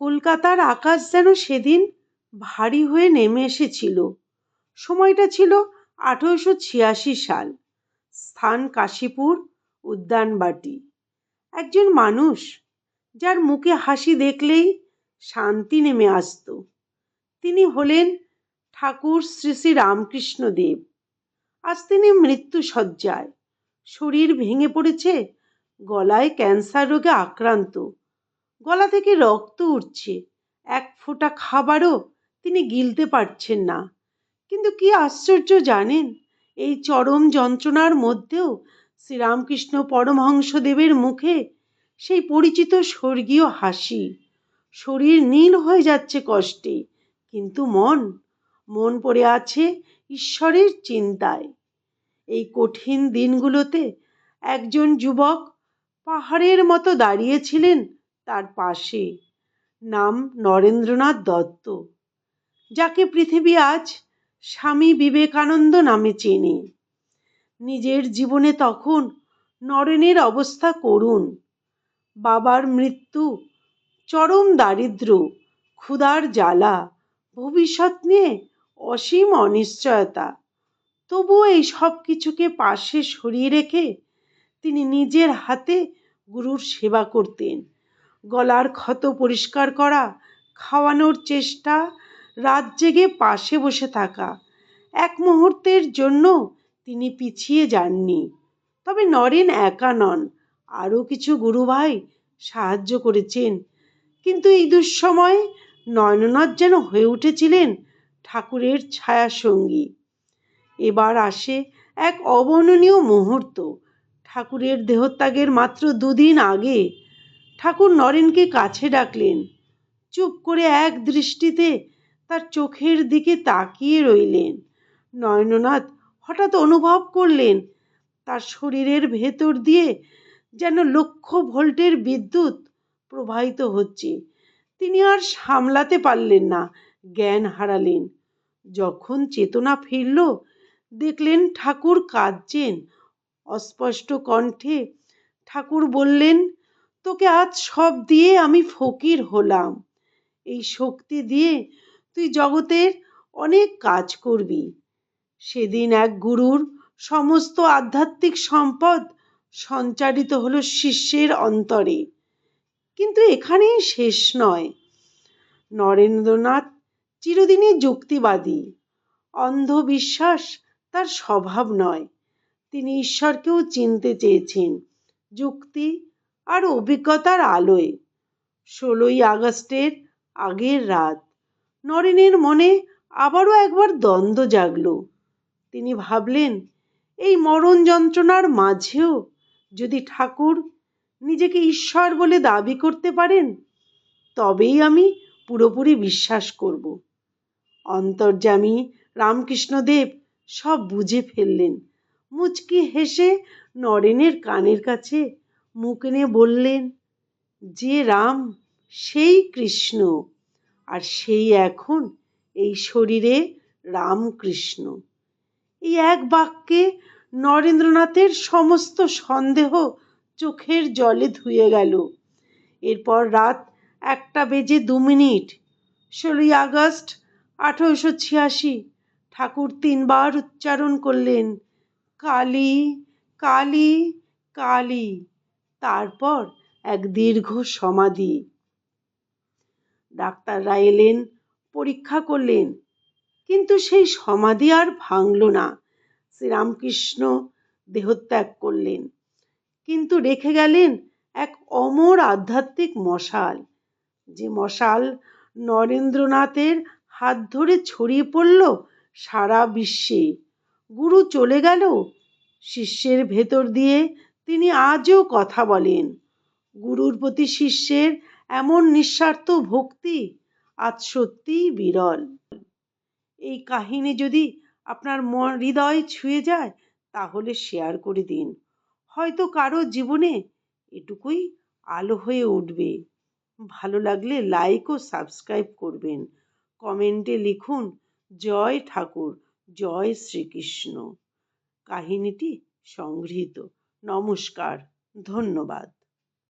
কলকাতার আকাশ যেন সেদিন ভারী হয়ে নেমে এসেছিল। সময়টা ছিল আঠেরোশো ছিয়াশি সাল। স্থান কাশীপুর, উদ্যানবাটি। একজন মানুষ যার মুখে হাসি দেখলেই শান্তি নেমে আসত। তিনি হলেন ঠাকুর শ্রী শ্রী রামকৃষ্ণ দেব। আজ তিনি মৃত্যুসজ্জায় শরীর ভেঙে পড়েছে, গলায় ক্যান্সার রোগে আক্রান্ত। গলা থেকে রক্ত উঠছে। এক ফোঁটা খাবারও তিনি গিলতে পারছেন না। কিন্তু কি আশ্চর্য জানেন, এই চরম যন্ত্রণার মধ্যেও শ্রীরামকৃষ্ণ পরমহংসদেবের মুখে সেই পরিচিত স্বর্গীয় হাসি। শরীর নীল হয়ে যাচ্ছে কষ্টে, কিন্তু মন মন পড়ে আছে ঈশ্বরের চিন্তায়। এই কঠিন দিনগুলোতে একজন যুবক পাহাড়ের মতো দাঁড়িয়েছিলেন তার পাশে। নাম নরেন্দ্রনাথ দত্ত, যাকে পৃথিবী আজ স্বামী বিবেকানন্দ নামে চেনে। নিজের জীবনে তখন নরেনের অবস্থা করুন বাবার মৃত্যু, চরম দারিদ্র, ক্ষুধার জ্বালা, ভবিষ্যৎ নিয়ে অসীম অনিশ্চয়তা। তবুও এই সব কিছুকে পাশে সরিয়ে রেখে তিনি নিজের হাতে গুরুর সেবা করতেন। গলার ক্ষত পরিষ্কার করা, খাওয়ানোর চেষ্টা, রাত জেগে পাশে বসে থাকা। এক মুহূর্তের জন্য তিনি পিছিয়ে যাননি। তবে নরেন একা নন। আরও কিছু গুরুভাই সাহায্য করেছেন। কিন্তু এই দুঃসময়ে নয়ননাথ যেন হয়ে উঠেছিলেন ঠাকুরের ছায়া সঙ্গী এবার আসে এক অবর্ণনীয় মুহূর্ত। ঠাকুরের দেহত্যাগের মাত্র দুদিন আগে ঠাকুর নরেনকে কাছে ডাকলেন। চুপ করে এক দৃষ্টিতে তার চোখের দিকে তাকিয়ে রইলেন। নয়ননাথ হঠাৎ অনুভব করলেন, তার শরীরের ভেতর দিয়ে যেন লক্ষ ভোল্টের বিদ্যুৎ প্রবাহিত হচ্ছে। তিনি আর সামলাতে পারলেন না, জ্ঞান হারালেন। যখন চেতনা ফিরল, দেখলেন ঠাকুর কাঁদছেন। অস্পষ্ট কণ্ঠে ঠাকুর বললেন তোকে আজ সব দিয়ে আমি ফকির হলাম। এই শক্তি দিয়ে তুই জগতের অনেক কাজ করবি। সেদিন এক গুরুর সমস্ত আধ্যাত্মিক সম্পদ সঞ্চারিত হলো শিষ্যের অন্তরে। কিন্তু এখানেই শেষ নয়। নরেন্দ্রনাথ চিরদিনই যুক্তিবাদী। অন্ধবিশ্বাস তার স্বভাব নয়। তিনি ঈশ্বরকেও চিনতে চেয়েছেন। যুক্তি আর অভিজ্ঞতার আলোয়। ষোলোই আগস্টের আগের রাত, নরেনের মনে আবারও একবার দ্বন্দ্ব জাগল। তিনি ভাবলেন, এই মরণ যন্ত্রণার মাঝেও যদি ঠাকুর নিজেকে ঈশ্বর বলে দাবি করতে পারেন, তবেই আমি পুরোপুরি বিশ্বাস করব। অন্তর্যামী রামকৃষ্ণদেব সব বুঝে ফেললেন। মুচকি হেসে নরেনের কানের কাছে মুখ এনে বললেন, যে রাম, সেই কৃষ্ণ। আর সেই এখন এই শরীরে রামকৃষ্ণ। এই এক বাক্যে নরেন্দ্রনাথের সমস্ত সন্দেহ চোখের জলে ধুয়ে গেল। এরপর রাত একটা বেজে দু মিনিট। ষোলোই আগস্ট আঠেরোশো ছিয়াশি, ঠাকুর তিনবার উচ্চারণ করলেন, কালী কালী কালী। তারপর এক দীর্ঘ সমাধি। ডাক্তাররা এলেন, পরীক্ষা করলেন, কিন্তু সেই সমাধি আর ভাঙল না। শ্রীরামকৃষ্ণ দেহত্যাগ করলেন, কিন্তু রেখে গেলেন এক অমর আধ্যাত্মিক মশাল, যে মশাল নরেন্দ্রনাথের হাত ধরে ছড়িয়ে পড়ল সারা বিশ্বে। গুরু চলে গেল, শিষ্যের ভেতর দিয়ে তিনি আজও কথা বলেন, গুরুর প্রতি শিষ্যের এমন নিঃস্বার্থ ভক্তি আজ সত্যিই বিরল। এই কাহিনী যদি আপনার হৃদয় ছুঁয়ে যায়, তাহলে শেয়ার করে দিন। হয়তো কারও জীবনে এটুকুই আলো হয়ে উঠবে। ভালো লাগলে লাইক ও সাবস্ক্রাইব করবেন। কমেন্টে লিখুন, জয় ঠাকুর, জয় শ্রীকৃষ্ণ। কাহিনীটি সংগৃহীত। নমস্কার ধন্যবাদ।